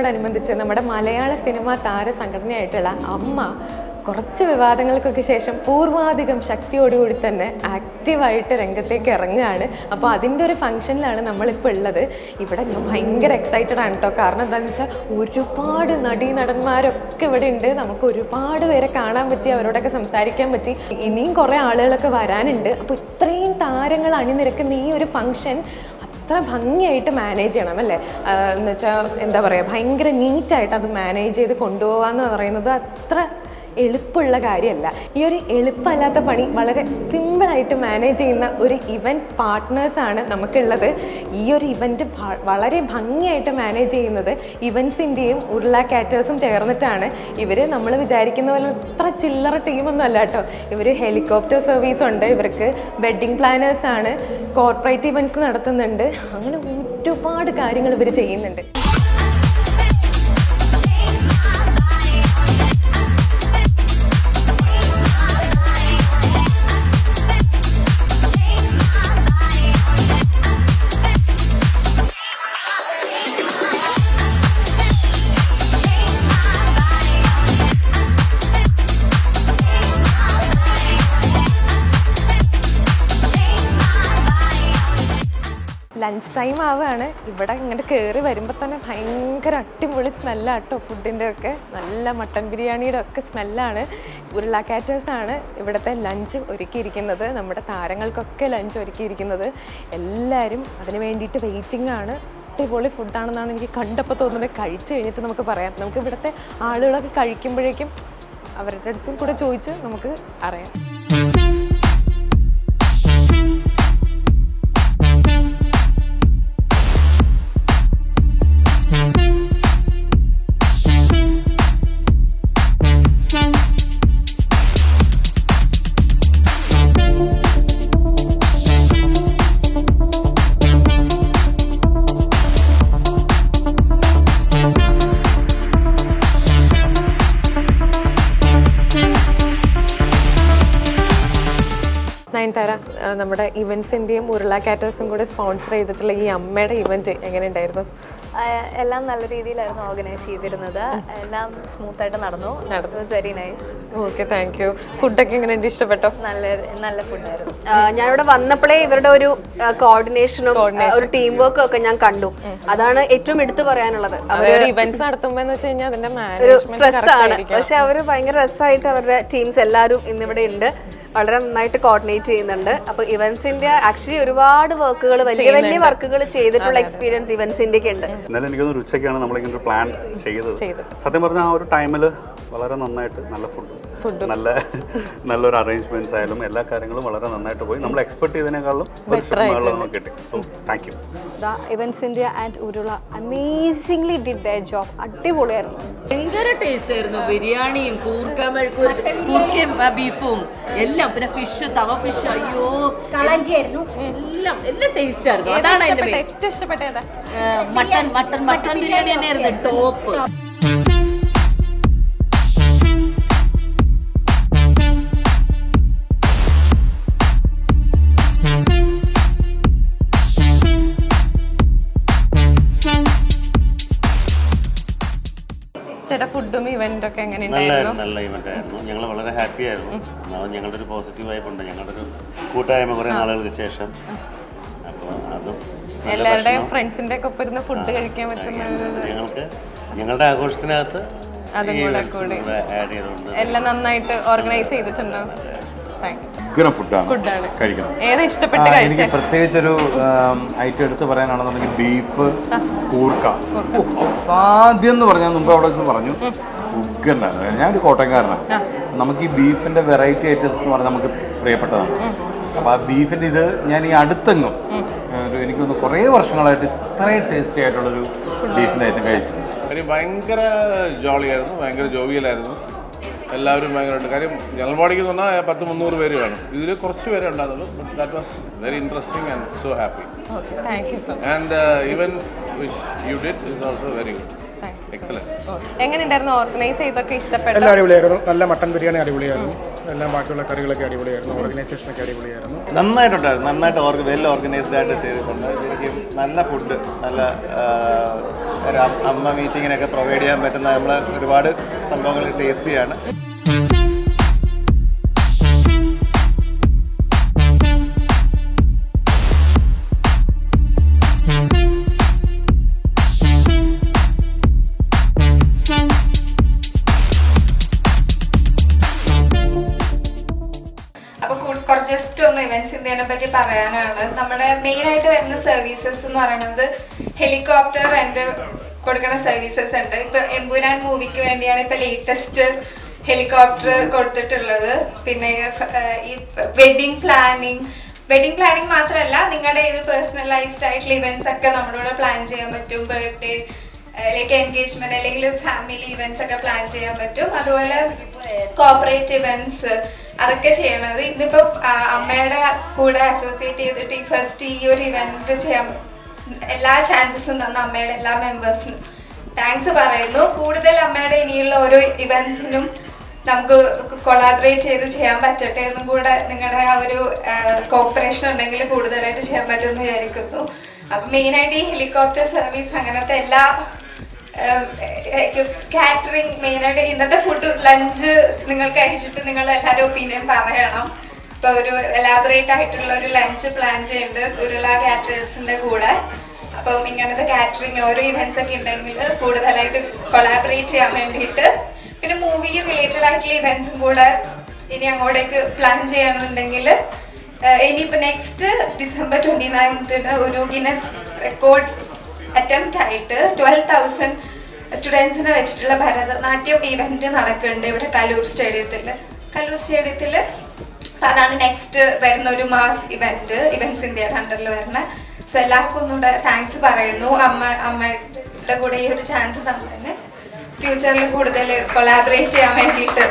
ദിനത്തോടനുബന്ധിച്ച് നമ്മുടെ മലയാള സിനിമാ താര സംഘടനയായിട്ടുള്ള അമ്മ കുറച്ച് വിവാദങ്ങൾക്കൊക്കെ ശേഷം പൂർവാധികം ശക്തിയോടുകൂടി തന്നെ ആക്റ്റീവായിട്ട് രംഗത്തേക്ക് ഇറങ്ങുകയാണ്. അപ്പോൾ അതിന്റെ ഒരു ഫംഗ്ഷനിലാണ് നമ്മളിപ്പോൾ ഉള്ളത്. ഇവിടെ ഞാൻ ഭയങ്കര എക്സൈറ്റഡ് ആണ് കേട്ടോ കാരണം എന്താണെന്ന് വെച്ചാൽ ഒരുപാട് നടീ നടന്മാരൊക്കെ ഇവിടെ ഉണ്ട്. നമുക്ക് ഒരുപാട് പേരെ കാണാൻ പറ്റി അവരോടൊക്കെ സംസാരിക്കാൻ പറ്റി. ഇനിയും കുറേ ആളുകളൊക്കെ വരാനുണ്ട്. അപ്പോൾ ഇത്രയും താരങ്ങൾ അണിനിരക്കുന്ന ഈ ഒരു ഫംഗ്ഷൻ അത്ര ഭംഗിയായിട്ട് മാനേജ് ചെയ്യണം അല്ലേ? എന്ന് വെച്ചാൽ എന്താ പറയുക ഭയങ്കര നീറ്റായിട്ട് അത് മാനേജ് ചെയ്ത് കൊണ്ടുപോകാമെന്ന് പറയുന്നത് അത്ര എളുപ്പമുള്ള കാര്യമല്ല. ഈ ഒരു എളുപ്പമല്ലാത്ത പണി വളരെ സിമ്പിളായിട്ട് മാനേജ് ചെയ്യുന്ന ഒരു ഇവന്റ് പാർട്ട്നേഴ്സാണ് നമുക്കുള്ളത്. ഈ ഒരു ഇവന്റ് വളരെ ഭംഗിയായിട്ട് മാനേജ് ചെയ്യുന്നത് ഇവൻസിന്റെയും ഉരുള കാറ്റേഴ്സും ചേർന്നിട്ടാണ്. ഇവർ നമ്മൾ വിചാരിക്കുന്ന പോലെ അത്ര ചില്ലറ ടീമൊന്നും അല്ല കേട്ടോ. ഇവർ ഹെലികോപ്റ്റർ സർവീസ് ഉണ്ട്. ഇവർക്ക് വെഡ്ഡിങ് പ്ലാനേഴ്സാണ് കോർപ്പറേറ്റ് ഇവന്റ്സ് നടത്തുന്നുണ്ട്. അങ്ങനെ ഒരുപാട് കാര്യങ്ങൾ ഇവർ ചെയ്യുന്നുണ്ട്. ലഞ്ച് ടൈം ആവുകയാണ് ഇവിടെ ഇങ്ങോട്ട് കയറി വരുമ്പോൾ തന്നെ ഭയങ്കര അടിപൊളി സ്മെല്ലാട്ടോ ഫുഡിന്റെ ഒക്കെ. നല്ല മട്ടൻ ബിരിയാണിയുടെ ഒക്കെ സ്മെല്ലാണ് ഉരുളക്കാറ്റേഴ്സാണ് ഇവിടുത്തെ ലഞ്ച് ഒരുക്കിയിരിക്കുന്നത്. നമ്മുടെ താരങ്ങൾക്കൊക്കെ ലഞ്ച് ഒരുക്കിയിരിക്കുന്നത്. എല്ലാവരും അതിന് വേണ്ടിയിട്ട് വെയിറ്റിംഗ് ആണ്. അടിപൊളി ഫുഡാണെന്നാണ് എനിക്ക് കണ്ടപ്പോൾ തോന്നുന്നത്. കഴിച്ച് കഴിഞ്ഞിട്ട് നമുക്ക് പറയാം. നമുക്ക് ഇവിടുത്തെ ആളുകളൊക്കെ കഴിക്കുമ്പോഴേക്കും അവരുടെ അടുത്തും കൂടെ ചോദിച്ച് നമുക്ക് അറിയാം. നയൻതാര ആ, നമ്മുടെ ഇവൻസിന്റെയും ഉരുള കാറ്റേഴ്സും കൂടെ സ്പോൺസർ ചെയ്തിട്ടുള്ള ഈ അമ്മയുടെ ഇവന്റ് എങ്ങനെയുണ്ടായിരുന്നു? ഉണ്ടായിരുന്നു എല്ലാം നല്ല രീതിയിലായിരുന്നു ഓർഗനൈസ് ചെയ്തിരുന്നത്. എല്ലാം സ്മൂത്ത് ആയിട്ട് നടന്നു. Very nice okay thank you ഫുഡൊക്കെ എങ്ങനെയുണ്ട്? ഇഷ്ടപ്പെട്ടോ? നല്ല നല്ല ഫുഡായിരുന്നു ഞാനിവിടെ വന്നപ്പോഴേ ഇവരുടെ ഒരു കോർഡിനേഷനും ഒരു ടീം വർക്കും ഒക്കെ ഞാൻ കണ്ടു. അതാണ് ഏറ്റവും എടുത്തു പറയാനുള്ളത്. ഇവന്റ്സ് നടത്തുമ്പോ എന്ന് വെച്ച് കഴിഞ്ഞാൽ അതിന്റെ ഒരു മാനേജ്മെന്റ് സ്ട്രെസ് ആണ്. പക്ഷെ അവർ ഭയങ്കര രസമായിട്ട് അവരുടെ ടീംസ് എല്ലാവരും ഇന്നിവിടെ ഉണ്ട്. വളരെ നന്നായിട്ട് കോർഡിനേറ്റ് ചെയ്യുന്നുണ്ട്. അപ്പൊ ഇവന്റ്സിന്റെ ആക്ച്വലി ഒരുപാട് വർക്കുകൾ വലിയ വലിയ വർക്കുകൾ ചെയ്തിട്ടുള്ള എക്സ്പീരിയൻസ് ഇവന്റ്സിന്റെ ഒക്കെ ഉണ്ട്. എന്നാലും എനിക്ക് ഉച്ചയ്ക്കാണ് നമ്മളിങ്ങനെ ഒരു പ്ലാൻ ചെയ്തത്. സത്യം പറഞ്ഞാൽ ആ ഒരു ടൈമിൽ വളരെ നന്നായിട്ട് നല്ല ഫുഡ് നല്ല നല്ലൊരു അറേഞ്ച്മെന്റ്സ് ആയാലും എല്ലാ കാര്യങ്ങളും വളരെ നന്നായിട്ട് പോയി. നമ്മൾ എക്സ്പെക്ട് ചെയ്തതിനേക്കാളും നമുക്ക് കിട്ടി. Thank you events India and ഉരുള അമേസിംഗ്ലി ഡിഡ് ദ ജോബ് അടിപൊളിയായിരുന്നു. ഭയങ്കര ടേസ്റ്റ് ആയിരുന്നു. ബിരിയാണിയും കൂർക്ക മെഴുക്കൂർ കൂർക്കയും ബീഫും എല്ലാം പിന്നെ ഫിഷ് തവ ഫിഷ് അയ്യോ. കളഞ്ചിയായിരുന്നു. എല്ലാം എല്ലാം ടേസ്റ്റ് ആയിരുന്നു. അതാണ് main. ഏറ്റവും ഇഷ്ടപ്പെട്ടത് മട്ടൻ മട്ടൻ മട്ടൻ ബിരിയാണി തന്നെയായിരുന്നു ടോപ്പ് ചേട്ടാ ഫുഡും ഇവന്റും ഒക്കെ എങ്ങനെ ഉണ്ടായിരുന്നു? നല്ല ഇവന്റ് ആയിരുന്നു. ഞങ്ങൾ വളരെ ഹാപ്പി ആയിരുന്നു. അതാവും ഞങ്ങളുടെ ഒരു പോസിറ്റീവ് വൈബ് ഉണ്ട്. ഞങ്ങളുടെ ഒരു കൂട്ടായ്മ കുറേ നാളുകൾക്ക് ശേഷം. അപ്പോൾ അതും നല്ല എല്ലാവരുടെയും ഭക്ഷണം. ഫ്രണ്ട്സിന്റെ ഒക്കെ ഒപ്പം ഇരുന്ന് ഫുഡ് കഴിക്കാൻ പറ്റുന്ന ഞങ്ങൾക്ക് ഞങ്ങളുടെ ആഘോഷത്തിനകത്ത് അതും ഈ കൂടെ events കൂടി. കൂടെ ആഡ് ചെയ്തുകൊണ്ട് എല്ലാം നന്നായിട്ട് ഓർഗനൈസ് ചെയ്തിട്ടുണ്ടോ? താങ്ക് ഉഗ്രം ഫുഡാണ് കഴിക്കണം പ്രത്യേകിച്ച് ഒരു ഐറ്റം എടുത്ത് പറയാനാണെന്നുണ്ടെങ്കിൽ ബീഫ് കൂർക്ക. സാധ്യം അസാധ്യം എന്ന് പറഞ്ഞാൽ മുമ്പ് അവിടെ വെച്ച് പറഞ്ഞു ഉഗ്രനാണ്. ഞാനൊരു കോട്ടയംകാരനാണ്. നമുക്ക് ഈ ബീഫിന്റെ വെറൈറ്റി ഐറ്റംസ് എന്ന് പറഞ്ഞാൽ നമുക്ക് പ്രിയപ്പെട്ടതാണ്. അപ്പോൾ ആ ബീഫിന്റെ ഇത് ഞാൻ ഈ അടുത്തെങ്ങും ഒരു എനിക്ക് തോന്നുന്നു കുറേ വർഷങ്ങളായിട്ട് ഇത്രയും ടേസ്റ്റി ആയിട്ടുള്ളൊരു ബീഫിന്റെ ഐറ്റം കഴിച്ചിട്ടുണ്ട്. ഭയങ്കര ജോളിയായിരുന്നു ഭയങ്കര ജോവിയലായിരുന്നു എല്ലാവരും ഭയങ്കരമായിട്ട് കാര്യം ജനറൽ ബോഡിക്ക് എന്ന് പറഞ്ഞാൽ പത്ത് മുന്നൂറ് പേര് വേണം. ഇതിൽ കുറച്ച് പേരെ ഉണ്ടാകുന്നുള്ളൂ but that was very interesting and so happy and even which you did is also very good excellent എങ്ങനെ ഉണ്ടായിരുന്നു ഓർഗനൈസ് ചെയ്തൊക്കെ ഇഷ്ടപ്പെട്ടോ എല്ലാം അടിപൊളിയായിരുന്നു. നല്ല മട്ടൻ ബിരിയാണി അടിപൊളിയായിരുന്നു. എല്ലാം ബാക്കിയുള്ള കറികളൊക്കെ അടിപൊളിയായിരുന്നു. ഓർഗനൈസേഷനൊക്കെ അടിപൊളിയായിരുന്നു. നന്നായിട്ടുണ്ടായിരുന്നു. നന്നായിട്ട് ഓർഗ വെൽ ഓർഗനൈസ്ഡ് ആയിട്ട് ചെയ്തിട്ടുണ്ട്. ശരിക്കും നല്ല ഫുഡ് നല്ല അമ്മ മീറ്റിങ്ങിനൊക്കെ പ്രൊവൈഡ് ചെയ്യാൻ പറ്റുന്ന നമ്മൾ ഒരുപാട് സംഭവങ്ങൾ ടേസ്റ്റ് പറയാനാണ്. നമ്മുടെ മെയിൻ ആയിട്ട് വരുന്ന സർവീസസ് എന്ന് പറയുന്നത് ഹെലികോപ്റ്റർ റെന്റ് കൊടുക്കുന്ന സർവീസസ് ഉണ്ട്. ഇപ്പൊ എമ്പുരാൻ മൂവിക്ക് വേണ്ടിയാണ് ഇപ്പൊ ലേറ്റസ്റ്റ് ഹെലികോപ്റ്റർ കൊടുത്തിട്ടുള്ളത്. പിന്നെ ഈ വെഡിങ് പ്ലാനിങ് വെഡിങ് പ്ലാനിങ് മാത്രമല്ല നിങ്ങളുടെ ഏത് പേഴ്സണലൈസ്ഡ് ആയിട്ടുള്ള ഇവന്റ്സ് ഒക്കെ നമ്മളോട് പ്ലാൻ ചെയ്യാൻ പറ്റും. ബർത്ത്ഡേ ലൈക്ക് എൻഗേജ്മെന്റ് അല്ലെങ്കിൽ ഫാമിലി ഇവന്റ്സ് ഒക്കെ പ്ലാൻ ചെയ്യാൻ പറ്റും. അതുപോലെ കോപ്പറേറ്റ് ഇവന്റ്സ് അതൊക്കെ ചെയ്യണത്. ഇന്നിപ്പോ അമ്മയുടെ കൂടെ അസോസിയേറ്റ് ചെയ്തിട്ട് ഈ ഫസ്റ്റ് ഈ ഒരു ഇവന്റ് ചെയ്യാൻ എല്ലാ ചാൻസസും തന്ന അമ്മയുടെ എല്ലാ മെമ്പേഴ്സിനും താങ്ക്സ് പറയുന്നു. കൂടുതൽ അമ്മയുടെ ഇനിയുള്ള ഓരോ ഇവന്റ്സിനും നമുക്ക് കൊളാബറേറ്റ് ചെയ്ത് ചെയ്യാൻ പറ്റട്ടെ എന്നും കൂടെ നിങ്ങളുടെ ആ ഒരു കോപ്പറേഷൻ ഉണ്ടെങ്കിൽ കൂടുതലായിട്ട് ചെയ്യാൻ പറ്റുമെന്ന് വിചാരിക്കുന്നു. അപ്പം മെയിനായിട്ട് ഈ ഹെലികോപ്റ്റർ സർവീസ് അങ്ങനത്തെ എല്ലാ കാറ്ററിംഗ് മെയിനായിട്ട് ഇന്നത്തെ ഫുഡ് ലഞ്ച് നിങ്ങൾ കഴിച്ചിട്ട് നിങ്ങൾ എല്ലാവരും ഒപ്പീനിയൻ പറയണം. ഇപ്പൊ ഒരു എലാബറേറ്റ് ആയിട്ടുള്ള ഒരു ലഞ്ച് പ്ലാൻ ചെയ്യുന്നുണ്ട് ഉരുള കാറ്ററേഴ്സിന്റെ കൂടെ. അപ്പം ഇങ്ങനത്തെ കാറ്ററിംഗ് ഓരോ ഇവന്റ്സ് ഒക്കെ ഉണ്ടെങ്കിൽ കൂടുതലായിട്ട് കൊളാബറേറ്റ് ചെയ്യാൻ വേണ്ടിയിട്ട്. പിന്നെ മൂവി റിലേറ്റഡ് ആയിട്ടുള്ള ഇവന്റ്സും കൂടെ ഇനി അങ്ങോട്ടേക്ക് പ്ലാൻ ചെയ്യാനുണ്ടെങ്കിൽ ഇനിയിപ്പോ നെക്സ്റ്റ് ഡിസംബർ ട്വന്റി നയൻത്തിന് ഒരു ഗിനസ് റെക്കോർഡ് അറ്റംപ്റ്റ് ആയിട്ട് ട്വൽവ് തൗസൻഡ് സ്റ്റുഡൻസിനെ വെച്ചിട്ടുള്ള ഭരതനാട്യം ഇവന്റ് നടക്കുന്നുണ്ട് ഇവിടെ കലൂർ സ്റ്റേഡിയത്തിൽ കലൂർ സ്റ്റേഡിയത്തിൽ അതാണ് നെക്സ്റ്റ് വരുന്ന ഒരു മാസ് ഇവന്റ് ഇവന്റ്സ് ഇന്ത്യയുടെ അണ്ടറിൽ വരുന്ന. സോ എല്ലാവർക്കും ഒന്നുകൂടെ താങ്ക്സ് പറയുന്നു. അമ്മ അമ്മയുടെ കൂടെ ഈ ഒരു ചാൻസ് തന്നെ ഫ്യൂച്ചറിൽ കൂടുതൽ കൊളാബറേറ്റ് ചെയ്യാൻ വേണ്ടിയിട്ട്.